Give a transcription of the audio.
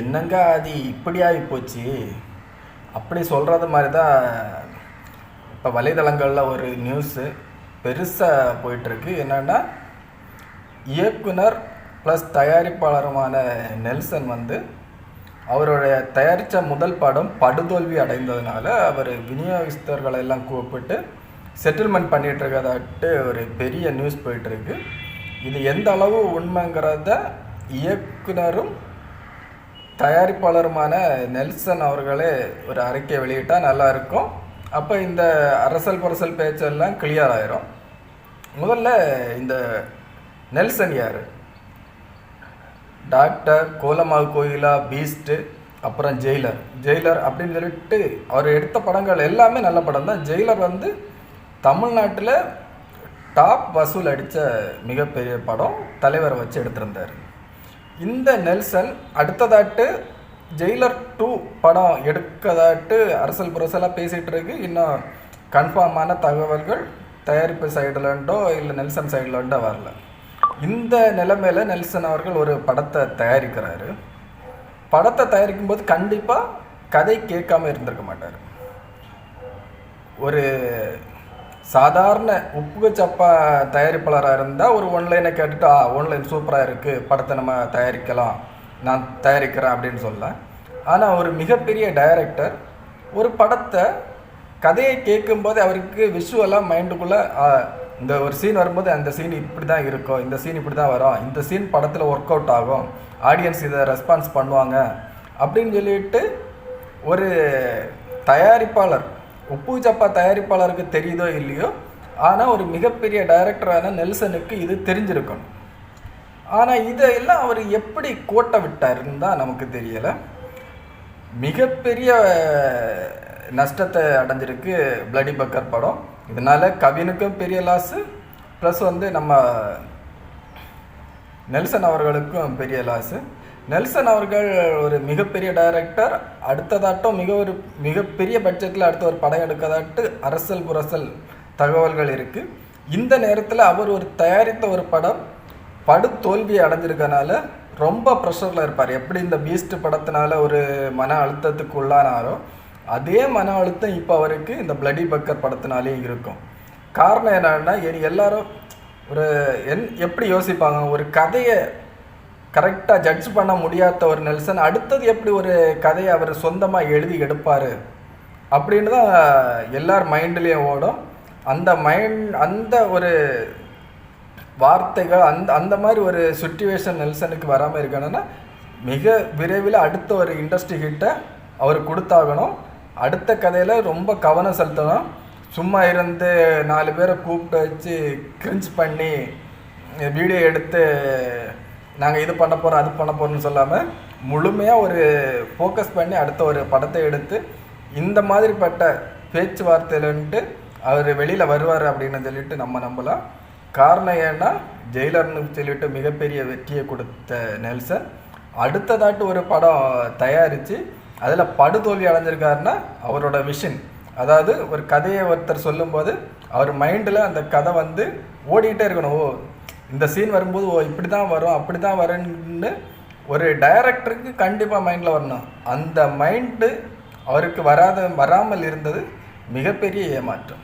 என்னங்க அது இப்படி ஆகிப்போச்சு. அப்படி சொல்கிறது மாதிரி தான் இப்போ வலைதளங்களில் ஒரு நியூஸு பெருசாக போயிட்டுருக்கு. என்னென்னா இயக்குனர் ப்ளஸ் தயாரிப்பாளருமான நெல்சன் வந்து அவருடைய தயாரித்த முதல் படம் படுதோல்வி அடைந்ததுனால அவர் விநியோகஸ்தர்களை எல்லாம் கூப்பிட்டு செட்டில்மெண்ட் பண்ணிகிட்டு இருக்கதாட்டு ஒரு பெரிய நியூஸ் போயிட்டுருக்கு. இது எந்த அளவு உண்மைங்கிறத இயக்குனரும் தயாரிப்பாளருமான நெல்சன் அவர்களே ஒரு அறிக்கை வெளியிட்டால் நல்லா இருக்கும். அப்போ இந்த அரசல் புரசல் பேச்செல்லாம் கிளியர் ஆயிரும். முதல்ல இந்த நெல்சன் யார்? டாக்டர் கோலமாவு கோயிலா பீஸ்ட்டு அப்புறம் ஜெயிலர். ஜெயிலர் அப்படின்னு சொல்லிட்டு அவர் எடுத்த படங்கள் எல்லாமே நல்ல படம் தான். ஜெயிலர் வந்து தமிழ்நாட்டில் டாப் வசூல் அடித்த மிகப்பெரிய படம் தலைவரை வச்சு எடுத்திருந்தார். இந்த நெல்சன் அடுத்ததாட்டு ஜெயிலர் டூ படம் எடுக்கதாட்டு அரசல் புரசலாக பேசிகிட்டு இருக்கு இன்னும் கன்ஃபார்மான தகவல்கள் தயாரிப்பு சைடுலண்டோ இல்லை நெல்சன் சைடுலண்டோ வரல. இந்த நிலைமையில் நெல்சன் அவர்கள் ஒரு படத்தை தயாரிக்கிறாரு. படத்தை தயாரிக்கும் போது கண்டிப்பாக கதை கேட்காம இருந்திருக்க மாட்டார். ஒரு சாதாரண உப்பு சப்பா தயாரிப்பாளராக இருந்தால் ஒரு ஒன்லைனை கேட்டுட்டு ஆ ஒன்லைன் சூப்பராக இருக்குது படத்தை நம்ம தயாரிக்கலாம் நான் தயாரிக்கிறேன் அப்படின்னு சொல்ல. ஆனால் ஒரு மிகப்பெரிய டைரக்டர் ஒரு படத்தை கதையை கேட்கும்போது அவருக்கு விஷுவலாக மைண்டுக்குள்ளே இந்த ஒரு சீன் வரும்போது அந்த சீன் இப்படி தான் இருக்கும் இந்த சீன் இப்படி தான் வரும் இந்த சீன் படத்தில் ஒர்க் அவுட் ஆகும் ஆடியன்ஸ் இதை ரெஸ்பான்ஸ் பண்ணுவாங்க அப்படின்னு சொல்லிட்டு ஒரு தயாரிப்பாளர் உப்பு சப்பா தயாரிப்பாளருக்கு தெரியுதோ இல்லையோ? ஆனால் ஒரு மிகப்பெரிய டைரக்டரான நெல்சனுக்கு இது தெரிஞ்சிருக்கணும் ஆனால் இதையெல்லாம் அவர் எப்படி கோட்டை விட்டாருன்னு தான் நமக்கு தெரியலை. மிகப்பெரிய நஷ்டத்தை அடைஞ்சிருக்கு பிளடி பக்கர் படம். இதனால் கவினுக்கும் பெரிய லாஸு ப்ளஸ் வந்து நம்ம நெல்சன் அவர்களுக்கும் பெரிய லாஸு நெல்சன் அவர்கள் ஒரு மிகப்பெரிய டைரக்டர் அடுத்ததாட்டம் மிக ஒரு மிகப்பெரிய பட்ஜெட்டில் அடுத்த ஒரு படம் எடுக்கதாட்டு அரசல் புரசல் தகவல்கள் இருக்குது இந்த நேரத்தில் அவர் ஒரு தயாரித்த ஒரு படம் படு தோல்வி அடைஞ்சிருக்கனால ரொம்ப ப்ரெஷரில் இருப்பார். எப்படி இந்த பீஸ்ட் படத்தினால ஒரு மன அழுத்தத்துக்கு உள்ளானாரோ அதே மன அழுத்தம் இப்போ அவருக்கு இந்த பிளடி பக்கர் படத்தினாலே இருக்கும். காரணம் என்னன்னா இனி எல்லாரும் ஒரு என் எப்படி யோசிப்பாங்க? ஒரு கதையை கரெக்டாக ஜட்ஜ் பண்ண முடியாத ஒரு நெல்சன் அடுத்தது எப்படி ஒரு கதையை அவர் சொந்தமாக எழுதி எடுப்பார்? அப்படின்னு தான் எல்லார் மைண்ட்லேயும் ஓடும். அந்த மைண்ட் அந்த ஒரு வார்த்தைகள் அந்த அந்த மாதிரி ஒரு சுச்சுவேஷன் நெல்சனுக்கு வராமல் இருக்கணும்னா மிக விரைவில் அடுத்த ஒரு இண்டஸ்ட்ரி ஹிட்டை அவர் கொடுத்தாகணும். அடுத்த கதையில் ரொம்ப கவனம் செலுத்தணும். சும்மா இருந்து நாலு பேரை கூப்பிட்டு வச்சு கிரிஞ்ச் பண்ணி வீடியோ எடுத்து நாங்கள் இது பண்ண போகிறோம் அது பண்ண போகிறோம்னு சொல்லாமல் முழுமையாக ஒரு ஃபோக்கஸ் பண்ணி அடுத்த ஒரு படத்தை எடுத்து இந்த மாதிரிப்பட்ட பேச்சுவார்த்தையிலன்ட்டு அவர் வெளியில் வருவார் அப்படின்னு சொல்லிட்டு நம்ம நம்பலாம். காரணம் ஏன்னா ஜெயிலர்னு சொல்லிட்டு மிகப்பெரிய வெற்றியை கொடுத்த நெல்சன். அடுத்ததாட்டு ஒரு படம் தயாரித்து அதில் படுதோல்வி அடைஞ்சிருக்காருன்னா அவரோட விஷன் அதாவது ஒரு கதையை ஒருத்தர் சொல்லும்போது அவர் மைண்டில் அந்த கதை வந்து ஓடிக்கிட்டே இருக்கணும். ஓ இந்த சீன் வரும்போது ஓ இப்படி தான் வரும் அப்படி தான் வரும்னு ஒரு டைரக்டருக்கு கண்டிப்பாக மைண்டில் வரணும். அந்த மைண்டு அவருக்கு வராத வராமல் இருந்தது மிகப்பெரிய ஏமாற்றம்.